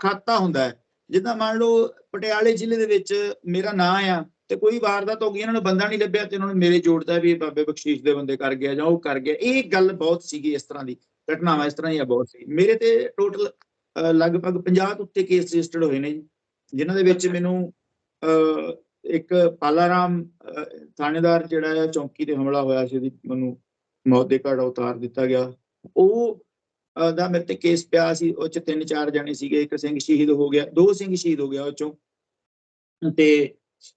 ਖਾਤਾ ਹੁੰਦਾ ਹੈ। ਜਿੱਦਾਂ ਮੰਨ ਲਓ ਪਟਿਆਲੇ ਜ਼ਿਲ੍ਹੇ ਦੇ ਵਿੱਚ ਮੇਰਾ ਨਾਂ ਆ ਤੇ ਕੋਈ ਵਾਰਦਾਤ ਹੋ ਗਈ ਇਹਨਾਂ ਨੂੰ ਬੰਦਾ ਨਹੀਂ ਲੱਭਿਆ ਤੇ ਉਹਨਾਂ ਨੂੰ ਮੇਰੇ ਜੋੜਦਾ ਵੀ ਬਾਬੇ ਬਖਸ਼ੀਸ਼ ਦੇ ਬੰਦੇ ਕਰ ਗਿਆ ਜਾਂ ਉਹ ਕਰ ਗਿਆ। ਇਹ ਗੱਲ ਬਹੁਤ ਸੀਗੀ ਇਸ ਤਰ੍ਹਾਂ ਦੀ ਘਟਨਾਵਾਂ ਇਸ ਤਰ੍ਹਾਂ ਦੀਆਂ ਬਹੁਤ ਸੀ। ਮੇਰੇ ਤੇ ਟੋਟਲ ਲਗਭਗ 50 ਤੋਂ ਉੱਤੇ ਕੇਸ ਰਜਿਸਟਰਡ ਹੋਏ ਨੇ ਜੀ ਜਿਨ੍ਹਾਂ ਦੇ ਵਿੱਚ। ਮੈਨੂੰ ਇੱਕ ਪਾਲਾਰਾਮ ਥਾਣੇਦਾਰ ਜਿਹੜਾ ਆ ਚੌਂਕੀ ਤੇ ਹਮਲਾ ਹੋਇਆ ਸੀ ਉਹਦੀ ਮੈਨੂੰ ਮੌਤ ਦੇ ਘਾਟ ਉਤਾਰ ਦਿੱਤਾ ਗਿਆ। ਉਹ ਦਾ ਮੇਰੇ ਤੇ ਕੇਸ ਪਿਆ ਸੀ ਉਹ ਚ ਤਿੰਨ ਚਾਰ ਜਣੇ ਸੀਗੇ ਇੱਕ ਸਿੰਘ ਸ਼ਹੀਦ ਹੋ ਗਿਆ ਦੋ ਸਿੰਘ ਸ਼ਹੀਦ ਹੋ ਗਿਆ ਉਹ ਚੋਂ। ਤੇ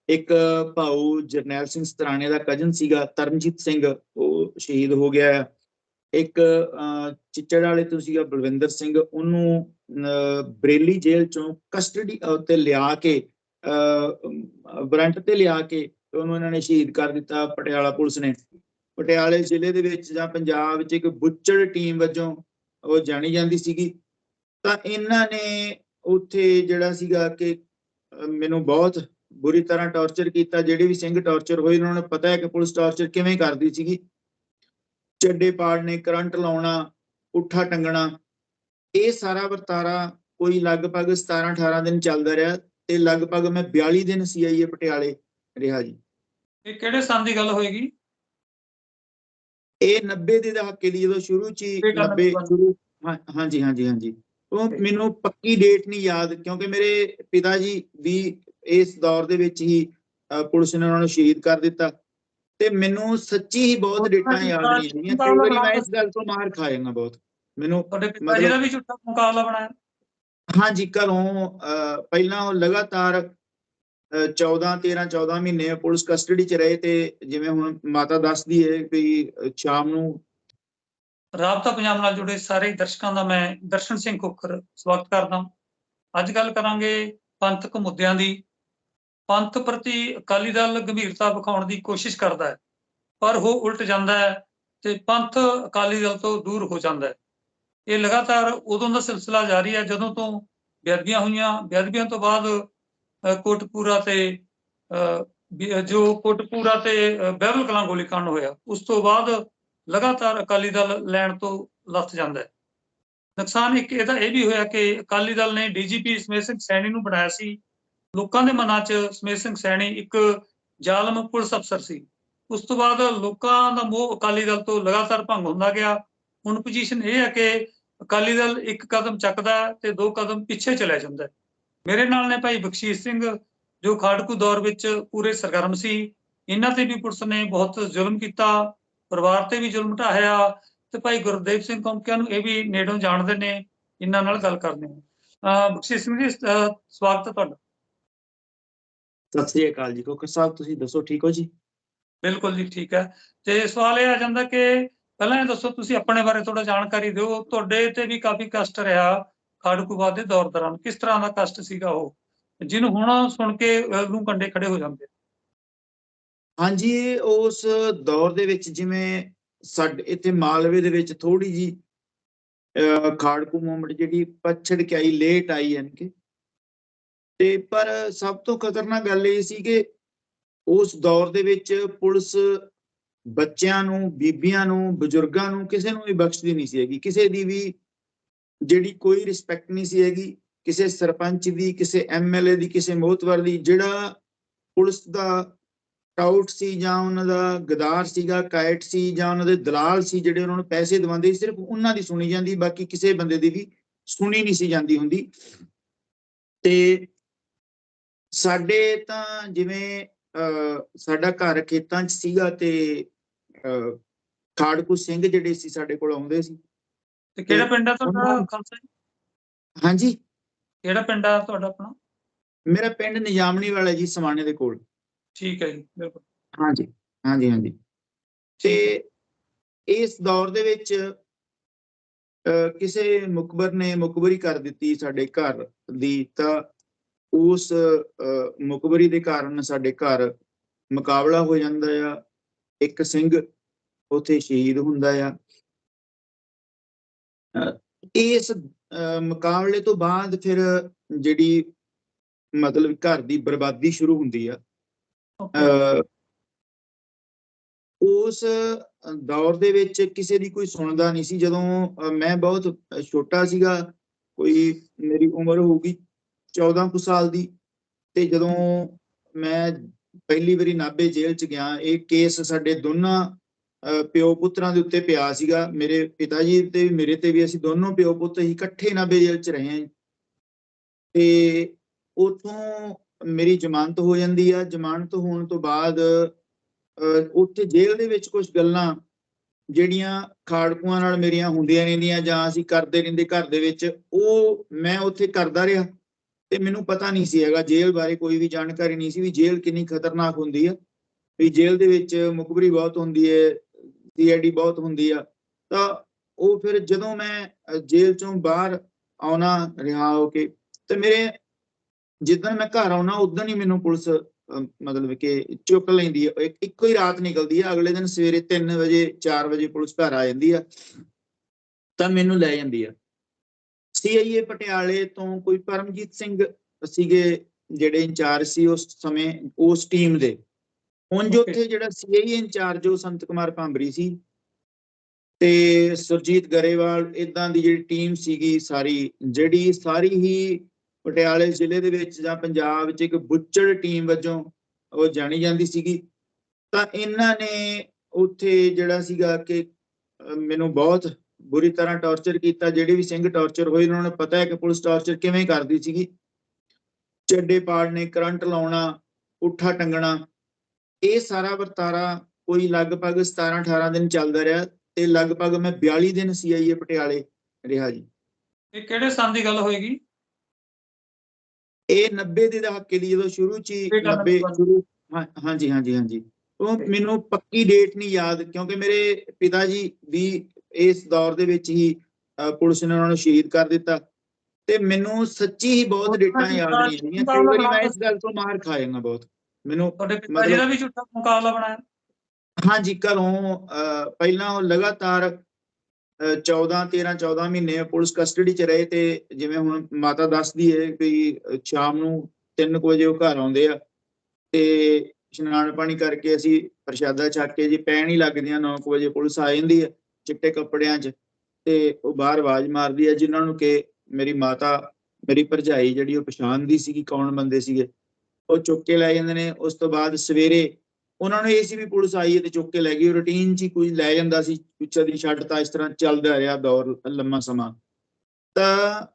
ਇੱਕ ਭਾਊ ਜਰਨੈਲ ਸਿੰਘ ਸਤਰਾਣੇ ਦਾ ਕਜ਼ਨ ਸੀਗਾ ਤਰਨਜੀਤ ਸਿੰਘ ਉਹ ਸ਼ਹੀਦ ਹੋ ਗਿਆ। ਇੱਕ ਚਿੱਚੜ ਵਾਲੇ ਤੋਂ ਸੀਗਾ ਬਲਵਿੰਦਰ ਸਿੰਘ ਉਹਨੂੰ ਅਹ, ਬਰੇਲੀ ਜੇਲ੍ਹ ਚੋਂ ਕਸਟਡੀ ਉੱਤੇ ਲਿਆ ਕੇ ਵਾਰੰਟ ਤੇ ਲਿਆ ਕੇ ਉਹਨੂੰ ਇਹਨਾਂ ਨੇ ਸ਼ਹੀਦ ਕਰ ਦਿੱਤਾ ਪਟਿਆਲਾ ਪੁਲਿਸ ਨੇ। ਪਟਿਆਲੇ ਜ਼ਿਲ੍ਹੇ ਦੇ ਵਿੱਚ ਜਾਂ ਪੰਜਾਬ ਵਿੱਚ ਇੱਕ ਬੁੱਚੜ ਟੀਮ ਵਜੋਂ ਉਹ ਜਾਣੀ ਜਾਂਦੀ ਸੀਗੀ। ਤਾਂ ਇਹਨਾਂ ਨੇ ਉੱਥੇ ਜਿਹੜਾ ਸੀਗਾ ਕਿ ਮੈਨੂੰ ਬਹੁਤ ਬੁਰੀ ਤਰ੍ਹਾਂ ਟੌਰਚਰ ਕੀਤਾ। ਜਿਹੜੇ ਵੀ ਸਿੰਘ ਟੌਰਚਰ ਹੋਏ ਉਹਨਾਂ ਨੂੰ ਪਤਾ ਹੈ ਕਿ ਪੁਲਿਸ ਟੌਰਚਰ ਕਿਵੇਂ ਕਰਦੀ ਸੀਗੀ। ਚੱਡੇ ਪਾੜਨੇ ਕਰੰਟ ਲਾਉਣਾ, ਪੁੱਠਾ ਟੰਗਣਾ, ਇਹ ਸਾਰਾ ਵਰਤਾਰਾ ਕੋਈ ਲਗਭਗ 17 18 ਦਿਨ ਚੱਲਦਾ ਰਿਹਾ ਤੇ ਲਗਭਗ ਮੈਂ 42 ਦਿਨ ਸੀਆਈਏ ਪਟਿਆਲੇ ਰਿਹਾ ਜੀ। ਇਹ ਕਿਹੜੇ ਸੰਨ ਦੀ ਗੱਲ ਹੋਏਗੀ? ਇਹ 90 ਦੇ ਦਹਾਕੇ ਦੀ ਜਦੋਂ ਸ਼ੁਰੂ ਚ ਹੀ ਇਹ ਗੱਲ 90 ਮੈਨੂੰ- ਸ਼ੁਰੂ ਹਾਂਜੀ ਹਾਂਜੀ ਹਾਂਜੀ। ਉਹ। ਮੈਨੂੰ ਪੱਕੀ ਡੇਟ ਨਹੀਂ ਯਾਦ ਕਿਉਂਕਿ ਮੇਰੇ ਪਿਤਾ ਜੀ ਵੀ ਇਸ ਦੌਰ ਦੇ ਵਿੱਚ ਹੀ ਪੁਲਿਸ ਨੇ ਉਹਨਾਂ ਨੂੰ ਸ਼ਹੀਦ ਕਰ ਦਿੱਤਾ। ਤੇ ਮੈਨੂੰ ਸੱਚੀ ਹੀ ਬਹੁਤ ਡੇਟਾਂ ਯਾਦ ਨਹੀਂ ਹੈਗੀਆਂ ਕਈ ਵਾਰੀ ਮੈਂ ਇਸ ਗੱਲ ਤੋਂ ਮਾਰ ਖਾਏਗਾ ਬਹੁਤ। ਮੈਨੂੰ ਤੁਹਾਡੇ ਪਿਤਾ ਜੀ ਦਾ ਵੀ ਝੂਠਾ ਮੁਕਾਬਲਾ ਬਣਾਇਆ। ਹਾਂਜੀ ਘਰੋਂ ਪਹਿਲਾਂ ਉਹ ਲਗਾਤਾਰ 14 13 14 ਮਹੀਨੇ ਪੁਲਿਸ ਕਸਟਡੀ 'ਚ ਰਹੇ ਤੇ ਜਿਵੇਂ ਹੁਣ ਮਾਤਾ ਦੱਸਦੀ ਹੈ ਕਿ ਸ਼ਾਮ ਨੂੰ ਰਾਬਤਾ ਪੰਜਾਬ ਨਾਲ ਜੁੜੇ ਸਾਰੇ ਦਰਸ਼ਕਾਂ ਦਾ ਮੈਂ ਦਰਸ਼ਨ ਸਿੰਘ ਖੋਖਰ ਸਵਾਗਤ ਕਰਦਾ ਅੱਜ ਗੱਲ ਕਰਾਂਗੇ ਪੰਥਕ ਮੁੱਦਿਆਂ ਦੀ। ਪੰਥ ਪ੍ਰਤੀ ਅਕਾਲੀ ਦਲ ਗੰਭੀਰਤਾ ਵਿਖਾਉਣ ਦੀ ਕੋਸ਼ਿਸ਼ ਕਰਦਾ ਹੈ, ਪਰ ਉਹ ਉਲਟ ਜਾਂਦਾ ਹੈ ਤੇ ਪੰਥ ਅਕਾਲੀ ਦਲ ਤੋਂ ਦੂਰ ਹੋ ਜਾਂਦਾ ਹੈ। ਇਹ ਲਗਾਤਾਰ ਉਦੋਂ ਦਾ ਸਿਲਸਿਲਾ ਜਾਰੀ ਹੈ ਜਦੋਂ ਤੋਂ ਬੇਅਦਬੀਆਂ ਹੋਈਆਂ ਬੇਅਦਬੀਆਂ ਤੋਂ ਬਾਅਦ ਕੋਟਪੂਰਾ ਤੇ ਅ, ਜੋ ਕੋਟਪੂਰਾ ਤੇ ਅ, ਬਹਿਬਲ ਕਲਾਂ ਗੋਲੀकांड ਹੋਇਆ ਉਸ ਤੋਂ ਬਾਅਦ ਲਗਾਤਾਰ ਅਕਾਲੀ ਦਲ ਲੈਣ ਤੋਂ ਲੱਥ ਜਾਂਦਾ ਹੈ। ਨੁਕਸਾਨ ਇੱਕ ਇਹਦਾ ਇਹ ਵੀ ਹੋਇਆ ਕਿ ਅਕਾਲੀ ਦਲ ਨੇ ਡੀਜੀਪੀ ਸਮੇਤ ਸਿੰਘ ਸੈਣੀ ਨੂੰ ਬਣਾਇਆ ਸੀ। ਲੋਕਾਂ ਦੇ ਮਨਾਂ 'ਚ ਸਮੇਤ ਸਿੰਘ ਸੈਣੀ ਇੱਕ ਜ਼ਾਲਮ ਪੁਲਿਸ ਅਫਸਰ ਸੀ। ਉਸ ਤੋਂ ਬਾਅਦ ਲੋਕਾਂ ਦਾ ਮੋਹ ਅਕਾਲੀ ਦਲ ਤੋਂ ਲਗਾਤਾਰ ਭੰਗ ਹੁੰਦਾ ਗਿਆ। ਹੁਣ ਪੋਜੀਸ਼ਨ ਇਹ ਹੈ ਕਿ ਅਕਾਲੀ ਦਲ ਇੱਕ ਕਦਮ ਚੱਕਦਾ ਹੈ ਤੇ ਦੋ ਕਦਮ ਪਿੱਛੇ ਚਲਿਆ ਜਾਂਦਾ ਹੈ। ਮੇਰੇ ਨਾਲ ਨੇ ਭਾਈ ਬਖਸ਼ੀਸ਼ ਸਿੰਘ ਜੋ ਖਾੜਕੂ ਦੌਰ ਵਿੱਚ ਪੂਰੇ ਸਰਗਰਮ ਸੀ। ਇਹਨਾਂ ਤੇ ਵੀ ਪੁਲਿਸ ਨੇ ਬਹੁਤ ਜ਼ੁਲਮ ਕੀਤਾ ਪਰਿਵਾਰ ਤੇ ਵੀ ਜ਼ੁਲਮ ਢਾਹਿਆ ਤੇ ਭਾਈ ਗੁਰਦੇਵ ਸਿੰਘ ਕੌਂਕਿਆਂ ਨੂੰ ਇਹ ਵੀ ਨੇੜੋਂ ਜਾਣਦੇ ਨੇ ਇਹਨਾਂ ਨਾਲ ਗੱਲ ਕਰਦੇ ਹਾਂ ਬਖਸ਼ੀਸ਼ ਸਿੰਘ ਜੀ ਸਵਾਗਤ ਹੈ ਤੁਹਾਡਾ। ਸਤਿ ਸ੍ਰੀ ਅਕਾਲ ਜੀ ਕੋਕਰ ਸਾਹਿਬ ਤੁਸੀਂ ਦੱਸੋ ਠੀਕ ਹੋ ਜੀ? ਬਿਲਕੁਲ ਜੀ ਠੀਕ ਹੈ। ਤੇ ਸਵਾਲ ਇਹ ਆ ਜਾਂਦਾ ਕਿ ਪਹਿਲਾਂ ਇਹ ਦੱਸੋ ਤੁਸੀਂ ਆਪਣੇ ਬਾਰੇ ਥੋੜਾ ਜਾਣਕਾਰੀ ਦਿਓ। ਤੁਹਾਡੇ ਤੇ ਵੀ ਕਾਫੀ ਕਸ਼ਟ ਰਿਹਾ। ਖਾੜਕੂਵਾਦ ਦੇ ਦੌਰ ਦੌਰਾਨ ਕਿਸ ਤਰ੍ਹਾਂ ਦਾ ਕਸ਼ਟ ਸੀਗਾ ਉਹ? ਜਿਹਨੂੰ ਹੁਣ ਸੁਣ ਕੇ ਨੂੰ ਕੰਡੇ ਖੜੇ ਹੋ ਜਾਂਦੇ ਹਾਂਜੀ ਉਸ ਦੌਰ ਦੇ ਵਿੱਚ ਜਿਵੇਂ ਸਾਡੇ, ਇੱਥੇ ਮਾਲਵੇ ਦੇ ਵਿੱਚ ਥੋੜੀ ਜੀ ਖਾੜਕੂ ਮੂਵਮੈਂਟ ਜਿਹੜੀ ਪਛੜ ਕੇ ਆਈ, ਲੇਟ ਆਈ ਯਾਨੀ ਕਿ। ਤੇ ਪਰ ਸਭ ਤੋਂ ਖਤਰਨਾਕ ਗੱਲ ਇਹ ਸੀ ਕਿ ਉਸ ਦੌਰ ਦੇ ਵਿੱਚ ਪੁਲਿਸ ਬੱਚਿਆਂ ਨੂੰ, ਬੀਬੀਆਂ ਨੂੰ, ਬਜ਼ੁਰਗਾਂ ਨੂੰ ਕਿਸੇ ਨੂੰ ਵੀ ਬਖਸ਼ਦੀ ਨਹੀਂ ਸੀ ਹੈਗੀ। ਕਿਸੇ ਦੀ ਵੀ ਜਿਹੜੀ ਕੋਈ ਰਿਸਪੈਕਟ ਨਹੀਂ ਸੀ ਹੈਗੀ ਕਿਸੇ ਸਰਪੰਚ ਦੀ ਕਿਸੇ ਐਮਐਲਏ ਦੀ ਕਿਸੇ ਮੋਹਤਵਰ ਦੀ ਜਿਹੜਾ ਪੁਲਿਸ ਦਾ ਟਾਊਟ ਸੀ ਜਾਂ ਉਹਨਾਂ ਦਾ ਗਦਾਰ ਸੀਗਾ ਕਾਇਟ ਸੀ ਜਾਂ ਉਹਨਾਂ ਦੇ ਦਲਾਲ ਸੀ ਜਿਹੜੇ ਉਹਨਾਂ ਨੂੰ ਪੈਸੇ ਦਿਵਾਉਂਦੇ ਸੀ ਸਿਰਫ ਉਹਨਾਂ ਦੀ ਸੁਣੀ ਜਾਂਦੀ ਬਾਕੀ ਕਿਸੇ ਬੰਦੇ ਦੀ ਵੀ ਸੁਣੀ ਨਹੀਂ ਸੀ ਜਾਂਦੀ ਹੁੰਦੀ। ਤੇ ਸਾਡੇ ਤਾਂ ਜਿਵੇਂ ਅਹ, ਸਾਡਾ ਘਰ ਖੇਤਾਂ 'ਚ ਸੀਗਾ ਤੇ ਅਹ, ਖਾੜਕੂ ਸਿੰਘ ਜਿਹੜੇ ਸੀ ਸਾਡੇ ਕੋਲ ਆਉਂਦੇ ਸੀ। ਤੇ ਕਿਹੜਾ ਪਿੰਡ ਆ ਤੁਹਾਡਾ ਖਾਲਸਾ ਜੀ? ਹਾਂਜੀ। ਕਿਹੜਾ ਪਿੰਡ ਆ ਤੁਹਾਡਾ ਆਪਣਾ? ਮੇਰਾ ਪਿੰਡ ਨਿਜਾਮਣੀ ਵਾਲਾ ਜੀ ਸਮਾਣੇ ਦੇ ਕੋਲ। ਠੀਕ ਹੈ ਜੀ ਬਿਲਕੁਲ। ਹਾਂਜੀ ਹਾਂਜੀ ਹਾਂਜੀ। ਤੇ ਇਸ ਦੌਰ ਦੇ ਵਿੱਚ ਕਿਸੇ ਮੁਖਬਰ ਨੇ ਮੁਖਬਰੀ ਕਰ ਦਿੱਤੀ ਸਾਡੇ ਘਰ ਦੀ ਤਾਂ ਉਸ ਅਹ, ਮੁਖਬਰੀ ਦੇ ਕਾਰਨ ਸਾਡੇ ਘਰ ਮੁਕਾਬਲਾ ਹੋ ਜਾਂਦਾ ਆ। ਇੱਕ ਸਿੰਘ ਉਥੇ ਸ਼ਹੀਦ ਹੁੰਦਾ ਆ। ਇਸ ਮੁਕਾਬਲੇ ਤੋਂ ਬਾਅਦ ਫਿਰ ਜਿਹੜੀ ਮਤਲਬ ਘਰ ਦੀ ਬਰਬਾਦੀ ਸ਼ੁਰੂ ਹੁੰਦੀ ਆ। ਉਸ ਦੌਰ ਦੇ ਵਿੱਚ ਕਿਸੇ ਦੀ ਕੋਈ ਸੁਣਦਾ ਨਹੀਂ ਸੀ। ਜਦੋਂ ਮੈਂ ਬਹੁਤ ਛੋਟਾ ਸੀਗਾ ਕੋਈ ਮੇਰੀ ਉਮਰ ਹੋਊਗੀ 14 ਕੁ ਸਾਲ ਦੀ ਤੇ ਜਦੋਂ ਮੈਂ ਪਹਿਲੀ ਵਾਰੀ ਨਾਭੇ ਜੇਲ੍ਹ ਚ ਗਿਆ ਇਹ ਕੇਸ ਸਾਡੇ ਦੋਨਾਂ ਪਿਓ ਪੁੱਤਰਾਂ ਦੇ ਉੱਤੇ ਪਿਆ ਸੀਗਾ। ਮੇਰੇ ਪਿਤਾ ਜੀ ਤੇ ਵੀ ਮੇਰੇ ਤੇ ਵੀ ਅਸੀਂ ਦੋਨੋਂ ਪਿਓ ਪੁੱਤ ਹੀ ਇਕੱਠੇ ਨਾਭੇ ਜੇਲ੍ਹ ਚ ਰਹੇ ਹਾਂ ਤੇ ਉਥੋਂ ਮੇਰੀ ਜ਼ਮਾਨਤ ਹੋ ਜਾਂਦੀ ਆ। ਜ਼ਮਾਨਤ ਹੋਣ ਤੋਂ ਬਾਅਦ ਅਹ, ਉੱਥੇ ਜੇਲ੍ਹ ਦੇ ਵਿੱਚ ਕੁਝ ਗੱਲਾਂ ਜਿਹੜੀਆਂ ਖਾੜਕੂਆਂ ਨਾਲ ਮੇਰੀਆਂ ਹੁੰਦੀਆਂ ਰਹਿੰਦੀਆਂ ਜਾਂ ਅਸੀਂ ਕਰਦੇ ਰਹਿੰਦੇ ਘਰ ਦੇ ਵਿੱਚ ਉਹ ਮੈਂ ਉੱਥੇ ਕਰਦਾ ਰਿਹਾ। ਤੇ ਮੈਨੂੰ ਪਤਾ ਨਹੀਂ ਸੀ ਹੈਗਾ ਜੇਲ੍ਹ ਬਾਰੇ ਕੋਈ ਵੀ ਜਾਣਕਾਰੀ ਨਹੀਂ ਸੀ ਵੀ ਜੇਲ੍ਹ ਕਿੰਨੀ ਖਤਰਨਾਕ ਹੁੰਦੀ ਹੈ ਵੀ ਜੇਲ੍ਹ ਦੇ ਵਿੱਚ ਮੁਖਬਰੀ ਬਹੁਤ ਹੁੰਦੀ ਹੈ ਸੀਆਈਡੀ ਬਹੁਤ ਹੁੰਦੀ ਆ, ਤਾਂ ਉਹ ਫਿਰ ਜਦੋਂ ਮੈਂ ਜੇਲ੍ਹ ਚੋਂ ਬਾਹਰ ਆਉਣਾ, ਰਿਹਾ ਹੋ ਕੇ, ਤੇ ਮੇਰੇ ਜਿੱਦਣ ਮੈਂ ਘਰ ਆਉਣਾ ਉਦੋਂ ਹੀ ਮੈਨੂੰ ਪੁਲਿਸ ਮਤਲਬ ਕਿ ਚੁੱਕ ਲੈਂਦੀ ਹੈ ਇੱਕੋ ਹੀ ਰਾਤ ਨਿਕਲਦੀ ਹੈ ਅਗਲੇ ਦਿਨ ਸਵੇਰੇ 3 ਵਜੇ 4 ਵਜੇ ਪੁਲਿਸ ਘਰ ਆ ਜਾਂਦੀ ਆ, ਤਾਂ ਮੈਨੂੰ ਲੈ ਜਾਂਦੀ ਆ। ਸੀਆਈਏ ਪਟਿਆਲੇ ਤੋਂ ਕੋਈ ਪਰਮਜੀਤ ਸਿੰਘ ਸੀਗੇ, ਜਿਹੜੇ ਇੰਚਾਰਜ ਸੀ ਉਸ ਸਮੇਂ, ਉਸ ਟੀਮ ਦੇ। ਹੁਣ ਜੋ. ਉੱਥੇ ਜਿਹੜਾ ਸੀਆਈਏ ਇੰਚਾਰਜ ਉਹ ਸੰਤ ਕੁਮਾਰ ਭਾਂਬਰੀ ਸੀ ਤੇ ਸੁਰਜੀਤ ਗਰੇਵਾਲ ਇਦਾਂ ਦੀ ਜਿਹੜੀ ਟੀਮ ਸੀਗੀ ਸਾਰੀ ਜਿਹੜੀ ਸਾਰੀ ਹੀ ਪਟਿਆਲੇ ਜ਼ਿਲ੍ਹੇ ਦੇ ਵਿੱਚ ਜਾਂ ਪੰਜਾਬ ਵਿੱਚ ਇੱਕ ਬੁੱਚੜ ਟੀਮ ਵਜੋਂ ਉਹ ਜਾਣੀ ਜਾਂਦੀ ਸੀਗੀ। ਤਾਂ ਇਹਨਾਂ ਨੇ ਉੱਥੇ ਜਿਹੜਾ ਸੀਗਾ ਕਿ ਮੈਨੂੰ ਬਹੁਤ ਬੁਰੀ ਤਰ੍ਹਾਂ ਟੌਰਚਰ ਕੀਤਾ। ਜਿਹੜੇ ਵੀ ਸਿੰਘ ਟੌਰਚਰ ਹੋਏ ਉਹਨਾਂ ਨੂੰ ਪਤਾ ਹੈ ਕਿ ਪੁਲਿਸ ਟੌਰਚਰ ਕਿਵੇਂ ਕਰਦੀ ਸੀਗੀ। ਚੱਡੇ ਪਾੜਨੇ ਕਰੰਟ ਲਾਉਣਾ ਉੱਠਾ ਟੰਗਣਾ ਇਹ ਸਾਰਾ ਵਰਤਾਰਾ ਕੋਈ ਲਗਭਗ 17 18 ਦਿਨ ਚੱਲਦਾ ਰਿਹਾ ਤੇ ਲਗਭਗ ਮੈਂ 42 ਦਿਨ ਸੀਆਈਏ ਪਟਿਆਲੇ ਰਿਹਾ ਜੀ। ਇਹ ਕਿਹੜੇ ਸਾਲ ਦੀ ਗੱਲ ਹੋਏਗੀ? ਇਹ 90 ਦੇ ਦਹਾਕੇ ਦੀ ਜਦੋਂ ਸ਼ੁਰੂ ਚ ਹੀ ਇਹ ਗੱਲ 90 ਮੈਨੂੰ- ਸ਼ੁਰੂ ਹਾਂਜੀ ਹਾਂਜੀ ਹਾਂਜੀ। ਉਹ। ਮੈਨੂੰ ਪੱਕੀ ਡੇਟ ਨਹੀਂ ਯਾਦ ਕਿਉਂਕਿ ਮੇਰੇ ਪਿਤਾ ਜੀ ਵੀ ਇਸ ਦੌਰ ਦੇ ਵਿੱਚ ਹੀ ਪੁਲਿਸ ਨੇ ਉਹਨਾਂ ਨੂੰ ਸ਼ਹੀਦ ਕਰ ਦਿੱਤਾ। ਤੇ ਮੈਨੂੰ ਸੱਚੀ ਹੀ ਬਹੁਤ ਡੇਟਾਂ ਯਾਦ ਨਹੀਂ ਹੈਗੀਆਂ ਕਈ ਵਾਰੀ ਮੈਂ ਇਸ ਗੱਲ ਤੋਂ ਮਾਰ ਖਾ ਜਾਂਦਾ ਬਹੁਤ। ਮੈਨੂੰ ਤੁਹਾਡੇ ਪਿਤਾ ਜੀ ਦਾ ਵੀ ਝੂਠਾ ਮੁਕਾਬਲਾ ਬਣਾਇਆ? ਹਾਂਜੀ ਘਰੋਂ ਪਹਿਲਾਂ ਉਹ ਲਗਾਤਾਰ ਅਹ, 14 13 14 ਮਹੀਨੇ ਪੁਲਿਸ ਕਸਟਡੀ 'ਚ ਰਹੇ ਤੇ ਜਿਵੇਂ ਹੁਣ ਮਾਤਾ ਦੱਸਦੀ ਹੈ ਕਿ ਸ਼ਾਮ ਨੂੰ 3 ਵਜੇ ਉਹ ਘਰ ਆਉਂਦੇ ਆ ਤੇ ਇਸ਼ਨਾਨ ਪਾਣੀ ਕਰਕੇ ਅਸੀਂ ਪ੍ਰਸ਼ਾਦਾ ਛਕ ਕੇ ਜੀ ਪੈਣ ਹੀ ਲੱਗਦੀਆਂ 9 ਵਜੇ ਪੁਲਿਸ ਆ ਜਾਂਦੀ ਹੈ ਚਿੱਟੇ ਕੱਪੜਿਆਂ 'ਚ ਤੇ ਉਹ ਬਾਹਰ ਆਵਾਜ਼ ਮਾਰਦੀ ਹੈ ਜਿਨ੍ਹਾਂ ਨੂੰ ਕਿ ਮੇਰੀ ਮਾਤਾ ਮੇਰੀ ਭਰਜਾਈ ਜਿਹੜੀ ਉਹ ਪਛਾਣਦੀ ਸੀਗੀ ਕੌਣ ਬੰਦੇ ਸੀਗੇ। ਉਹ ਚੁੱਕ ਕੇ ਲੈ ਜਾਂਦੇ ਨੇ ਉਸ ਤੋਂ ਬਾਅਦ ਸਵੇਰੇ ਉਹਨਾਂ ਨੂੰ ਇਹ ਸੀ ਵੀ ਪੁਲਿਸ ਆਈ ਹੈ ਤੇ ਚੁੱਕ ਕੇ ਲੈ ਗਈ ਰੂਟੀਨ 'ਚ ਹੀ ਕੋਈ ਲੈ ਜਾਂਦਾ ਸੀ ਪਿੱਛੇ ਦੀ ਛੱਡਤਾ ਇਸ ਤਰ੍ਹਾਂ ਚੱਲਦਾ ਰਿਹਾ ਦੌਰ ਲੰਮਾ ਸਮਾਂ। ਤਾਂ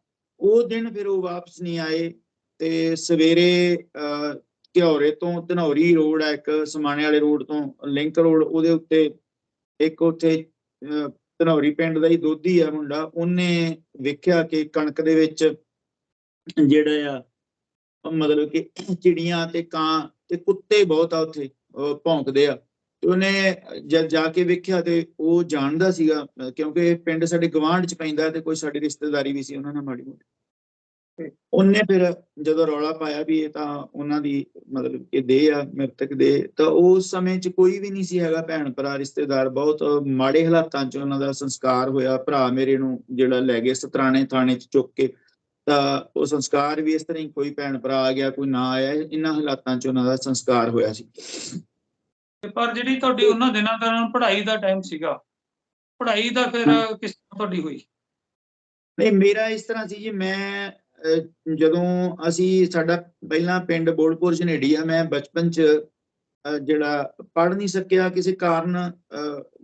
ਉਹ ਦਿਨ ਫਿਰ ਉਹ ਵਾਪਸ ਨਹੀਂ ਆਏ ਤੇ ਸਵੇਰੇ ਅਹ, ਘਿਓਰੇ ਤੋਂ ਧਨੌਰੀ ਰੋਡ ਹੈ ਇੱਕ ਸਮਾਣੇ ਵਾਲੇ ਰੋਡ ਤੋਂ ਲਿੰਕ ਰੋਡ ਉਹਦੇ ਉੱਤੇ ਇੱਕ ਉੱਥੇ ਅਹ, ਧਨੌਰੀ ਪਿੰਡ ਦਾ ਹੀ ਦੋਧੀ ਆ ਮੁੰਡਾ ਉਹਨੇ ਵੇਖਿਆ ਕਿ ਕਣਕ ਦੇ ਵਿੱਚ ਜਿਹੜਾ ਆ ਮਤਲਬ ਕਿ ਚਿੜੀਆਂ ਤੇ ਕਾਂ ਤੇ ਕੁੱਤੇ ਬਹੁਤ ਆ ਉੱਥੇ ਭੌਂਕਦੇ ਆ। ਤੇ ਉਹਨੇ ਜਦ ਜਾ ਕੇ ਵੇਖਿਆ ਤੇ ਉਹ ਜਾਣਦਾ ਸੀਗਾ ਕਿਉਂਕਿ ਪਿੰਡ ਸਾਡੇ ਗਵਾਂਢ ਚ ਪੈਂਦਾ ਤੇ ਕੋਈ ਸਾਡੀ ਰਿਸ਼ਤੇਦਾਰੀ ਵੀ ਸੀ ਉਹਨਾਂ ਨਾਲ ਮਾੜੀ ਮੋਟੀ। ਉਹਨੇ ਫਿਰ ਜਦੋਂ ਰੌਲਾ ਪਾਇਆ ਵੀ ਇਹ ਤਾਂ ਉਹਨਾਂ ਦੀ ਮਤਲਬ ਕਿ ਦੇ ਆ, ਮ੍ਰਿਤਕ ਦੇ, ਤਾਂ ਉਸ ਸਮੇਂ ਚ ਕੋਈ ਵੀ ਨਹੀਂ ਸੀ ਹੈਗਾ ਭੈਣ ਭਰਾ, ਰਿਸ਼ਤੇਦਾਰ ਬਹੁਤ ਮਾੜੇ ਹਾਲਾਤਾਂ ਚ ਉਹਨਾਂ ਦਾ ਸੰਸਕਾਰ ਹੋਇਆ। ਭਰਾ ਮੇਰੇ ਨੂੰ ਜਿਹੜਾ ਲੈ ਗਏ ਸਤਰਾਣੇ ਥਾਣੇ ਚ ਚੁੱਕ ਕੇ। ਤਾਂ ਉਹ ਸੰਸਕਾਰ ਵੀ ਇਸ ਤਰ੍ਹਾਂ ਹੀ ਕੋਈ ਭੈਣ ਭਰਾ ਆ ਗਿਆ ਕੋਈ ਨਾ ਆਇਆ ਇਹਨਾਂ ਹਾਲਾਤਾਂ ਚ ਉਹਨਾਂ ਦਾ ਸੰਸਕਾਰ ਹੋਇਆ ਸੀ। ਪਰ ਜਿਹੜੀ ਤੁਹਾਡੀ ਉਹਨਾਂ ਦਿਨਾਂ ਦੌਰਾਨ ਪੜ੍ਹਾਈ ਦਾ ਟਾਈਮ ਸੀਗਾ ਪੜ੍ਹਾਈ ਦਾ ਫਿਰ ਕਿਸ ਤਰ੍ਹਾਂ ਤੁਹਾਡੀ ਹੋਈ? ਨਹੀਂ ਮੇਰਾ ਇਸ ਤਰ੍ਹਾਂ ਸੀ ਜੀ ਮੈਂ ਜਦੋਂ ਅਸੀਂ ਸਾਡਾ ਪਹਿਲਾਂ ਪਿੰਡ ਬੋਲਪੁਰ ਝਨੇੜੀ ਆ ਮੈਂ ਬਚਪਨ ਚ ਜਿਹੜਾ ਪੜ੍ਹ ਨਹੀਂ ਸਕਿਆ ਕਿਸੇ ਕਾਰਨ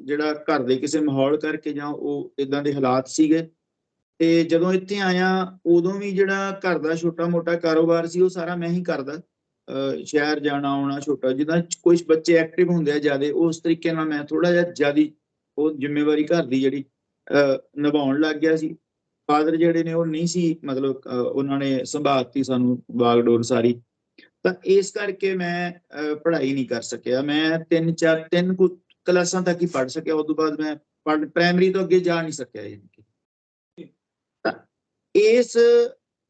ਜਿਹੜਾ ਘਰ ਦੇ ਕਿਸੇ ਮਾਹੌਲ ਕਰਕੇ ਜਾਂ ਉਹ ਇਦਾਂ ਦੇ ਹਾਲਾਤ ਸੀਗੇ ਤੇ ਜਦੋਂ ਇੱਥੇ ਆਇਆ ਉਦੋਂ ਵੀ ਜਿਹੜਾ ਘਰ ਦਾ ਛੋਟਾ ਮੋਟਾ ਕਾਰੋਬਾਰ ਸੀ ਉਹ ਸਾਰਾ ਮੈਂ ਹੀ ਕਰਦਾ। ਅਹ, ਸ਼ਹਿਰ ਜਾਣਾ ਆਉਣਾ ਛੋਟਾ ਜਿੱਦਾਂ ਕੁਝ ਬੱਚੇ ਐਕਟਿਵ ਹੁੰਦੇ ਆ ਜਿਆਦੇ ਉਸ ਤਰੀਕੇ ਨਾਲ ਮੈਂ ਥੋੜਾ ਜਿਹਾ ਜਿਆਦੀ ਉਹ ਜ਼ਿੰਮੇਵਾਰੀ ਘਰ ਦੀ ਜਿਹੜੀ ਨਿਭਾਉਣ ਲੱਗ ਗਿਆ ਸੀ। ਫਾਦਰ ਜਿਹੜੇ ਨੇ ਉਹ ਨਹੀਂ ਸੀ ਮਤਲਬ ਉਹਨਾਂ ਨੇ ਸੰਭਾਲਤੀ ਸਾਨੂੰ ਬਾਗਡੋਰ ਸਾਰੀ। ਤਾਂ ਇਸ ਕਰਕੇ ਮੈਂ ਪੜ੍ਹਾਈ ਨਹੀਂ ਕਰ ਸਕਿਆ। ਮੈਂ ਤਿੰਨ ਚਾਰ ਤਿੰਨ ਕੁ ਕਲਾਸਾਂ ਤੱਕ ਹੀ ਪੜ੍ਹ ਸਕਿਆ। ਉਸ ਤੋਂ ਬਾਅਦ ਮੈਂ ਪੜ੍ਹ ਪ੍ਰਾਇਮਰੀ ਤੋਂ ਅੱਗੇ ਜਾ ਨਹੀਂ ਸਕਿਆ। ਯਾਨੀ ਕਿ ਇਸ